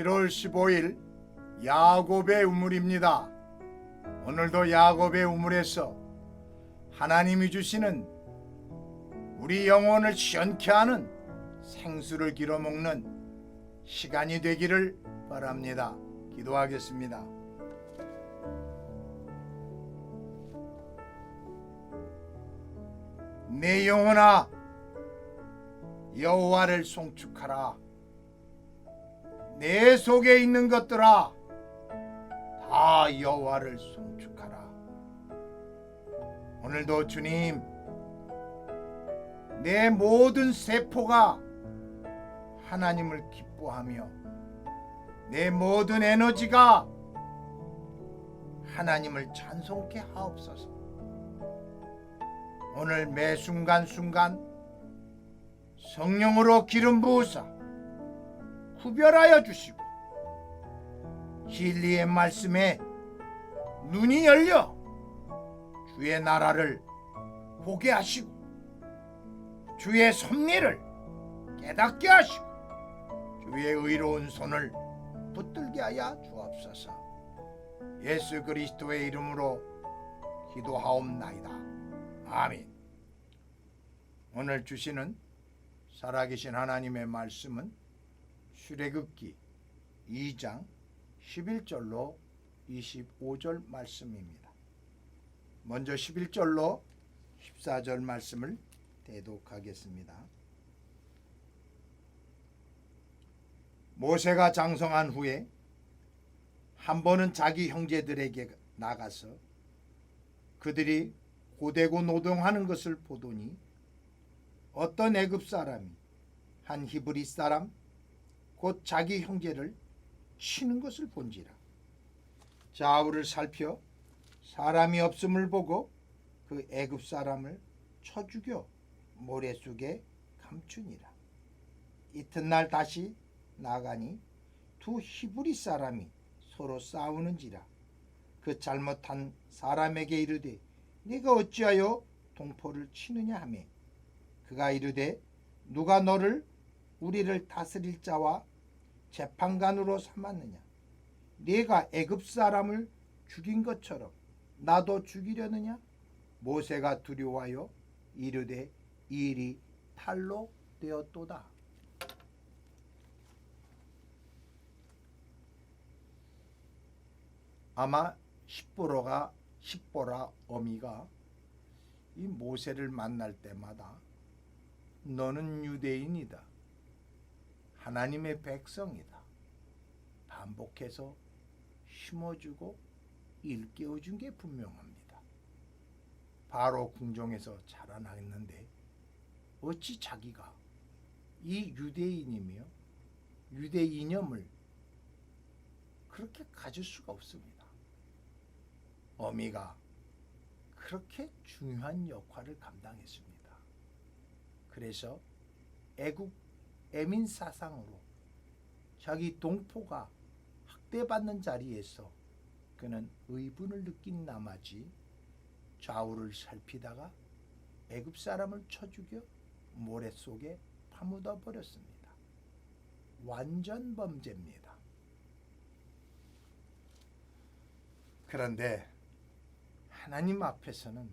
할렐루야. 7월 15일 야곱의 우물입니다. 오늘도 야곱의 우물에서 하나님이 주시는 우리 영혼을 시원케 하는 생수를 길어 먹는 시간이 되기를 바랍니다. 기도하겠습니다. 내 영혼아 여호와를 송축하라. 내 속에 있는 것들아 다 여호와를 송축하라. 오늘도 주님 내 모든 세포가 하나님을 기뻐하며 내 모든 에너지가 하나님을 찬송케 하옵소서. 오늘 매 순간 순간 성령으로 기름 부으사 구별하여 주시고 진리의 말씀에 눈이 열려 주의 나라를 보게 하시고 주의 섭리를 깨닫게 하시고 주의 의로운 손을 붙들게 하여 주옵소서. 예수 그리스도의 이름으로 기도하옵나이다. 아멘. 오늘 주시는 살아계신 하나님의 말씀은 출애굽기 2장 11절로 25절 말씀입니다. 먼저 11절로 14절 말씀을 대독하겠습니다. 모세가 장성한 후에 한 번은 자기 형제들에게 나가서 그들이 고되고 노동하는 것을 보더니 어떤 애굽 사람이 한 히브리 사람 곧 자기 형제를 치는 것을 본지라. 좌우를 살펴 사람이 없음을 보고 그 애굽 사람을 쳐 죽여 모래 속에 감추니라. 이튿날 다시 나가니 두 히브리 사람이 서로 싸우는지라. 그 잘못한 사람에게 이르되 네가 어찌하여 동포를 치느냐 하매? 그가 이르되 누가 너를 우리를 다스릴 자와 재판관으로 삼았느냐? 네가 애굽 사람을 죽인 것처럼 나도 죽이려느냐? 모세가 두려워하여 이르되 이 일이 탈로 되었도다. 아마 십보로가 십보라 어미가 이 모세를 만날 때마다 너는 유대인이다. 하나님의 백성이다. 반복해서 심어주고 일깨워준 게 분명합니다. 바로 궁정에서 자라났는데 어찌 자기가 이 유대인이며 유대 이념을 그렇게 가질 수가 없습니다. 어미가 그렇게 중요한 역할을 감당했습니다. 그래서 애국 애민 사상으로 자기 동포가 학대받는 자리에서 그는 의분을 느낀 나머지 좌우를 살피다가 애굽 사람을 쳐 죽여 모래 속에 파묻어 버렸습니다. 완전 범죄입니다. 그런데 하나님 앞에서는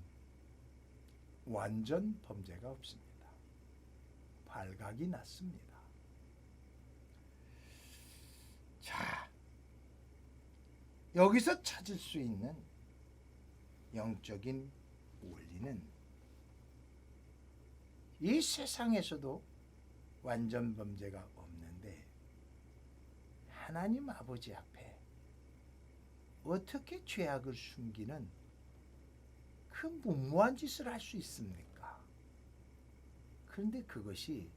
완전 범죄가 없습니다. 발각이 났습니다. 자, 여기서 찾을 수 있는 영적인 원리는 이 세상에서도 완전 범죄가 없는데 하나님 아버지 앞에 어떻게 죄악을 숨기는 그 무모한 짓을 할 수 있습니까? 그런데 그것이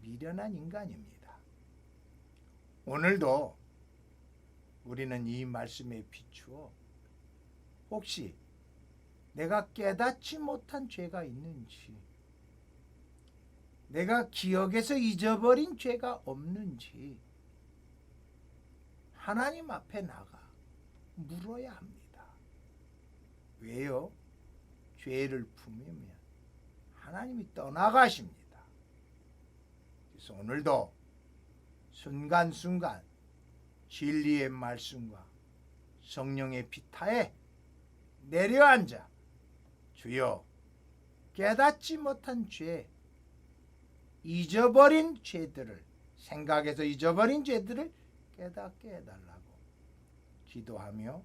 미련한 인간입니다. 오늘도 우리는 이 말씀에 비추어 혹시 내가 깨닫지 못한 죄가 있는지, 내가 기억에서 잊어버린 죄가 없는지, 하나님 앞에 나가 물어야 합니다. 왜요? 죄를 품으면 하나님이 떠나가십니다. 그래서 오늘도 순간순간 진리의 말씀과 성령의 피타에 내려앉아 주여 깨닫지 못한 죄 잊어버린 죄들을 생각해서 잊어버린 죄들을 깨닫게 해달라고 기도하며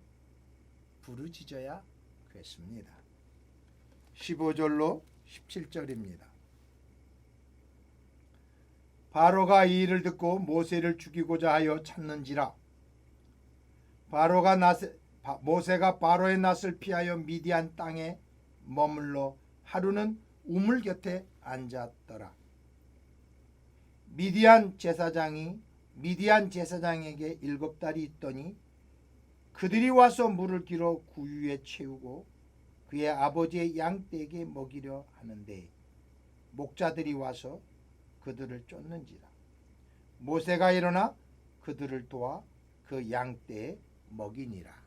부르짖어야 됐습니다. 15절로 17절입니다. 바로가 이 일을 듣고 모세를 죽이고자 하여 찾는지라 바로가 낯을, 바- 모세가 바로의 낯을 피하여 미디안 땅에 머물러 하루는 우물 곁에 앉았더라. 미디안 제사장이 미디안 제사장에게 일곱 달이 있더니 그들이 와서 물을 길어 구유에 채우고 그의 아버지의 양떼에게 먹이려 하는데 목자들이 와서 그들을 쫓는지라 모세가 일어나 그들을 도와 그 양떼에 먹이니라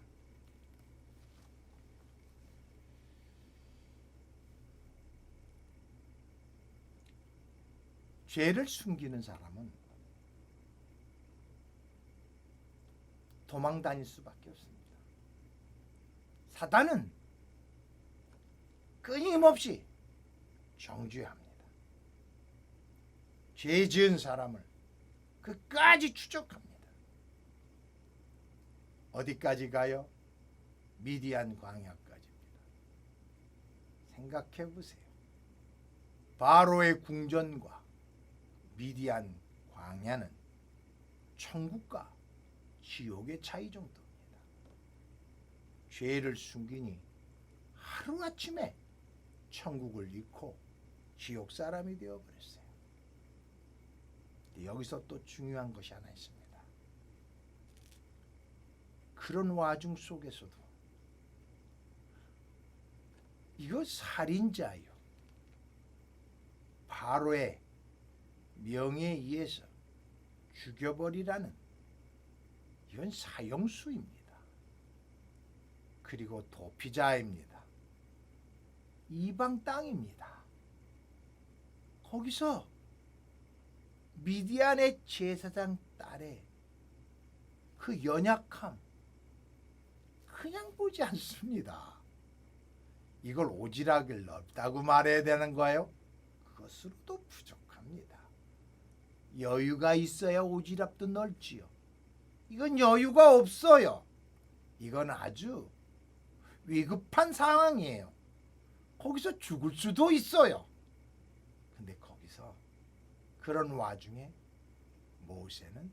죄를 숨기는 사람은 도망 다닐 수밖에 없습니다. 사단은 끊임없이 정죄합니다. 죄 지은 사람을 끝까지 추적합니다. 어디까지 가요? 미디안 광야까지입니다. 생각해 보세요. 바로의 궁전과 미디안 광야는 천국과 지옥의 차이 정도입니다. 죄를 숨기니 하루아침에 천국을 잃고 지옥 사람이 되어버렸어요. 여기서 또 중요한 것이 하나 있습니다. 그런 와중 속에서도 이거 살인자요. 바로의 명예에 의해서 죽여버리라는 이건 사형수입니다. 그리고 도피자입니다. 이방 땅입니다. 거기서 미디안의 제사장 딸의 그 연약함 그냥 보지 않습니다. 이걸 오지랖을 넓다고 말해야 되는 거예요? 그것으로도 부족합니다. 여유가 있어야 오지랖도 넓지요. 이건 여유가 없어요. 이건 아주 위급한 상황이에요. 거기서 죽을 수도 있어요. 그런 와중에 모세는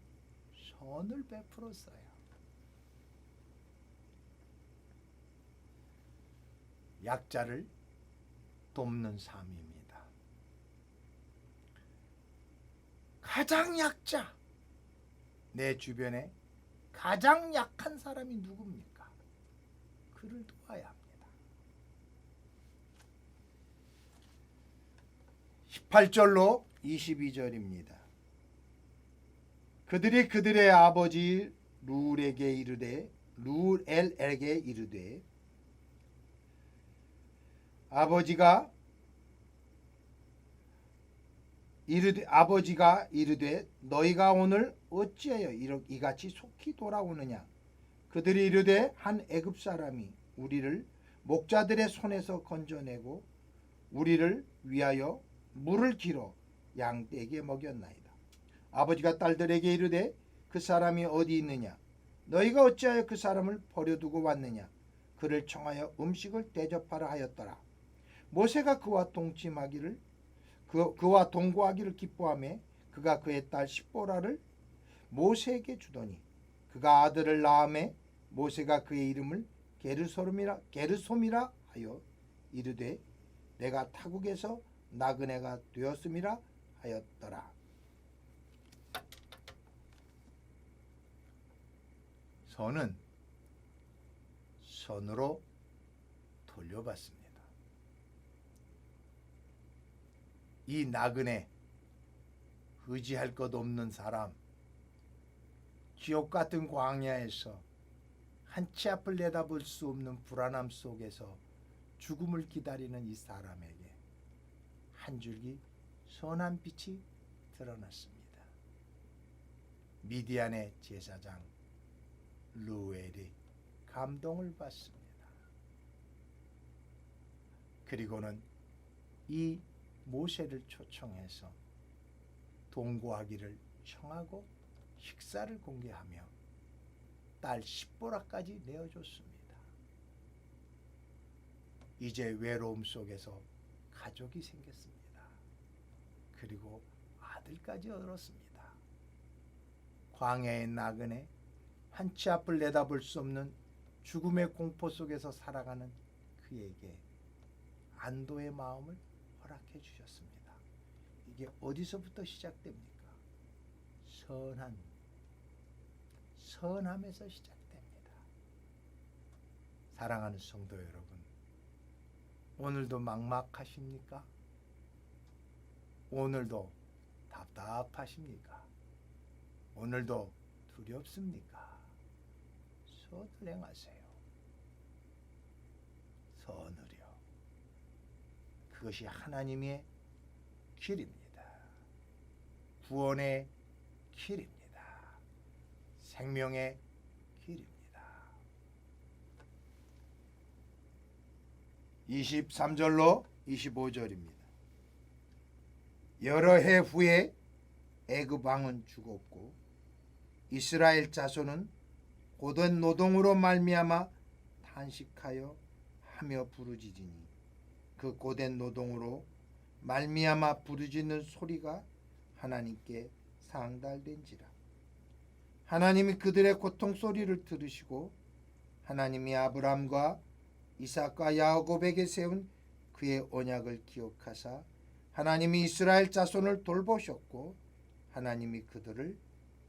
선을 베풀었어요. 약자를 돕는 삶입니다. 가장 약자, 내 주변에 가장 약한 사람이 누굽니까? 그를 도와야 합니다. 18절로 22절입니다. 그들이 그들의 아버지 룰에게 이르되 룰엘에게 이르되 아버지가 이르되 아버지가 이르되 너희가 오늘 어찌하여 이같이 속히 돌아오느냐 그들이 이르되 한 애굽 사람이 우리를 목자들의 손에서 건져내고 우리를 위하여 물을 길어 양떼에게 먹였나이다. 아버지가 딸들에게 이르되 그 사람이 어디 있느냐? 너희가 어찌하여 그 사람을 버려두고 왔느냐? 그를 청하여 음식을 대접하라 하였더라. 모세가 그와 동침하기를 그, 그와 동거하기를 기뻐하며 그가 그의 딸 십보라를 모세에게 주더니 그가 아들을 낳음에 모세가 그의 이름을 게르솜이라 게르솜이라 하여 이르되 내가 타국에서 나그네가 되었음이라 하였더라. 선은 선으로 돌려받습니다. 이 나그네 의지할 것 없는 사람 지옥 같은 광야에서 한치 앞을 내다볼 수 없는 불안함 속에서 죽음을 기다리는 이 사람에게 한 줄기 선한 빛이 드러났습니다. 미디안의 제사장 루엘이 감동을 받습니다. 그리고는 이 모세를 초청해서 동거하기를 청하고 식사를 공개하며 딸 십보라까지 내어줬습니다. 이제 외로움 속에서 가족이 생겼습니다. 그리고 아들까지 얻었습니다. 광야의 나그네 한치 앞을 내다볼 수 없는 죽음의 공포 속에서 살아가는 그에게 안도의 마음을 허락해 주셨습니다. 이게 어디서부터 시작됩니까? 선한 선함에서 시작됩니다. 사랑하는 성도 여러분, 오늘도 막막하십니까? 오늘도 답답하십니까? 오늘도 두렵습니까? 선을 행하세요. 선을요. 그것이 하나님의 길입니다. 구원의 길입니다. 생명의 길입니다. 23절로 25절입니다. 여러 해 후에 애굽 왕은 죽었고 이스라엘 자손은 고된 노동으로 말미암아 탄식하여 하며 부르짖으니 그 고된 노동으로 말미암아 부르짖는 소리가 하나님께 상달된지라. 하나님이 그들의 고통 소리를 들으시고 하나님이 아브람과 이삭과 야곱에게 세운 그의 언약을 기억하사 하나님이 이스라엘 자손을 돌보셨고 하나님이 그들을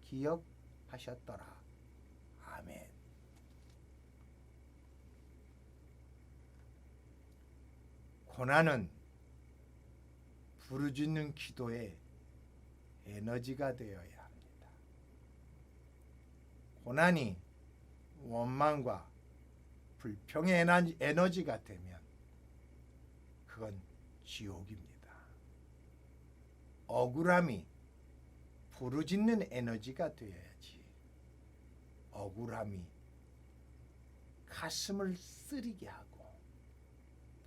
기억하셨더라. 아멘. 고난은 부르짖는 기도의 에너지가 되어야 합니다. 고난이 원망과 불평의 에너지- 에너지가 되면 그건 지옥입니다. 억울함이 부르짖는 에너지가 되어야지. 억울함이 가슴을 쓰리게 하고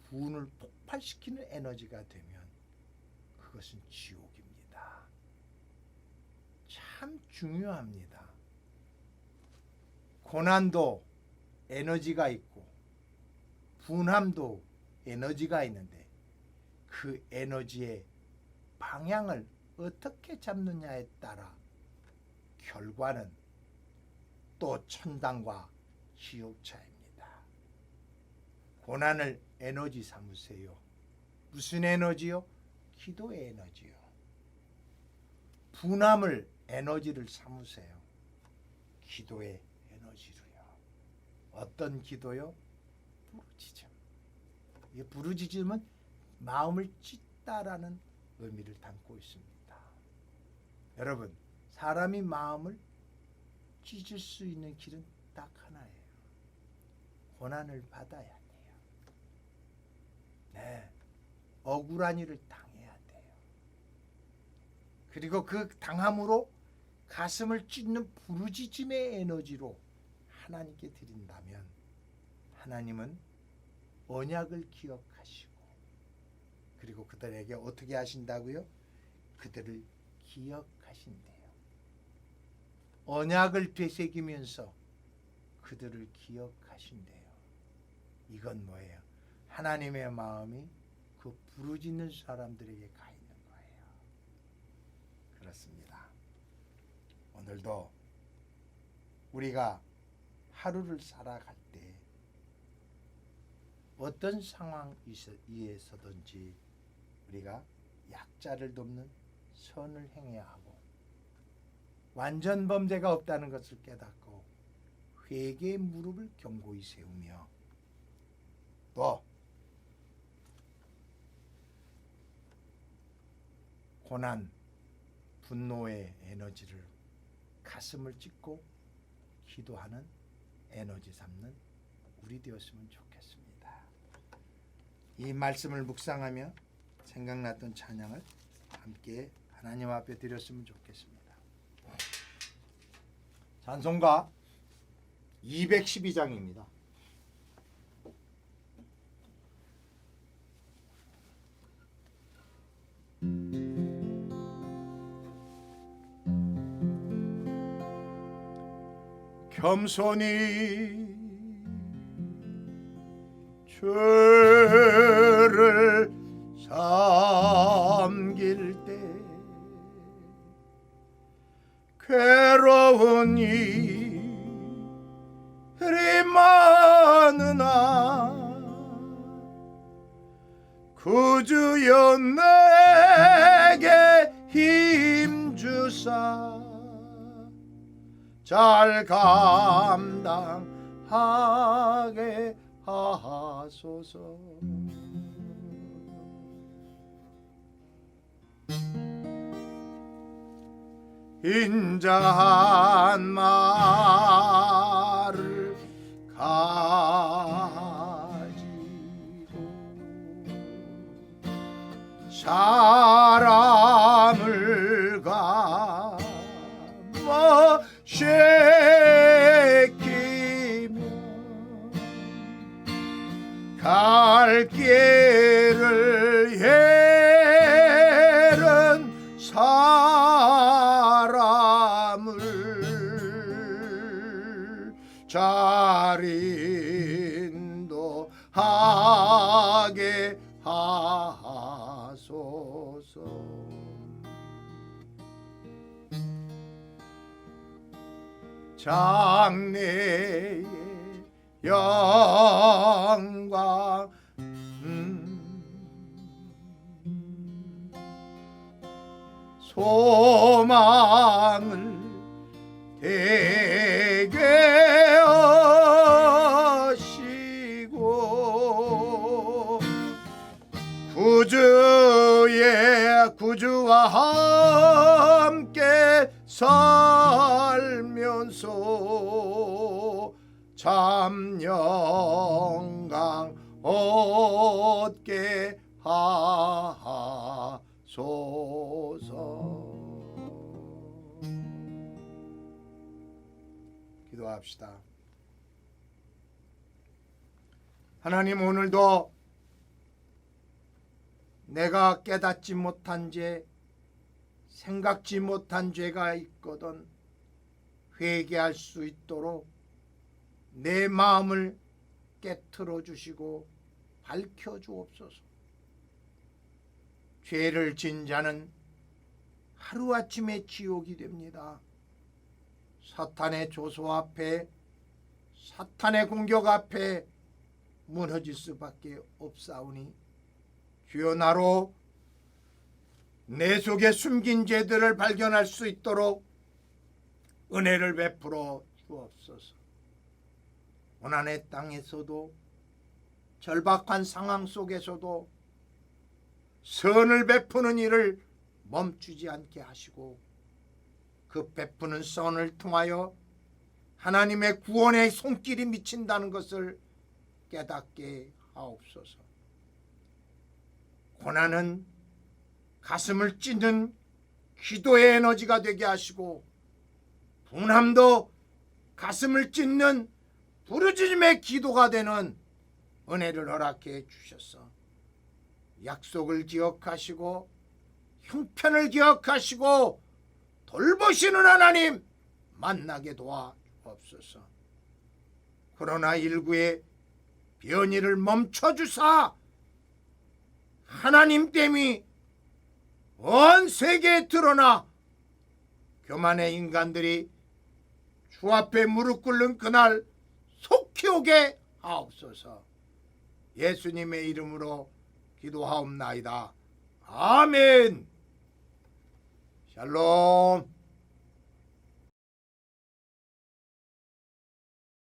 분을 폭발시키는 에너지가 되면 그것은 지옥입니다. 참 중요합니다. 고난도 에너지가 있고 분함도 에너지가 있는데 그 에너지의 방향을 어떻게 잡느냐에 따라 결과는 또 천당과 지옥 차입니다. 고난을 에너지 삼으세요. 무슨 에너지요? 기도의 에너지요. 분함을 에너지를 삼으세요. 기도의 에너지로요. 어떤 기도요? 부르짖음. 이 부르짖음은 마음을 찢다라는 의미를 담고 있습니다. 여러분, 사람이 마음을 찢을 수 있는 길은 딱 하나예요. 고난을 받아야 돼요. 네. 억울한 일을 당해야 돼요. 그리고 그 당함으로 가슴을 찢는 부르짖음의 에너지로 하나님께 드린다면 하나님은 언약을 기억하시고 그리고 그들에게 어떻게 하신다고요? 그들을 기억하신대요. 언약을 되새기면서 그들을 기억하신대요. 이건 뭐예요? 하나님의 마음이 그 부르짖는 사람들에게 가 있는 거예요. 그렇습니다. 오늘도 우리가 하루를 살아갈 때 어떤 상황에서든지 우리가 약자를 돕는 선을 행해야 하고 완전 범죄가 없다는 것을 깨닫고 회개의 무릎을 견고히 세우며 또 고난, 분노의 에너지를 가슴을 찢고 기도하는 에너지 삼는 우리 되었으면 좋겠습니다. 이 말씀을 묵상하며 생각났던 찬양을 함께 하나님 앞에 드렸으면 좋겠습니다. 찬송가 212장입니다. 겸손히 주 주여 내게 힘 주사. 잘 감당하게 하소서. 인자한 말을 가 사람을 감아 시키며 갈 길을 잃은 사람을 잘 인도하게 장래의 영광 음. 소망을 되게 하시고 구주의 구주와 함께 살면서 영광 얻게 하소서. 기도합시다. 하나님 오늘도 내가 깨닫지 못한 죄, 생각지 못한 죄가 있거든 회개할 수 있도록 내 마음을 깨트려 주시고 밝혀 주옵소서. 죄를 진 자는 하루아침에 지옥이 됩니다. 사탄의 조소 앞에 사탄의 공격 앞에 무너질 수밖에 없사오니 주여 나로 내 속에 숨긴 죄들을 발견할 수 있도록 은혜를 베풀어 주옵소서. 고난의 땅에서도 절박한 상황 속에서도 선을 베푸는 일을 멈추지 않게 하시고 그 베푸는 선을 통하여 하나님의 구원의 손길이 미친다는 것을 깨닫게 하옵소서. 고난은 가슴을 찢는 기도의 에너지가 되게 하시고 분함도 가슴을 찢는 부르짖음의 기도가 되는 은혜를 허락해 주셨어. 약속을 기억하시고 형편을 기억하시고 돌보시는 하나님 만나게 도와 주옵소서. 코로나 19의 변이를 멈춰 주사 하나님 땜이 온 세계에 드러나 교만의 인간들이 주 앞에 무릎 꿇는 그날 속히 오게 하옵소서. 예수님의 이름으로 기도하옵나이다. 아멘. 샬롬.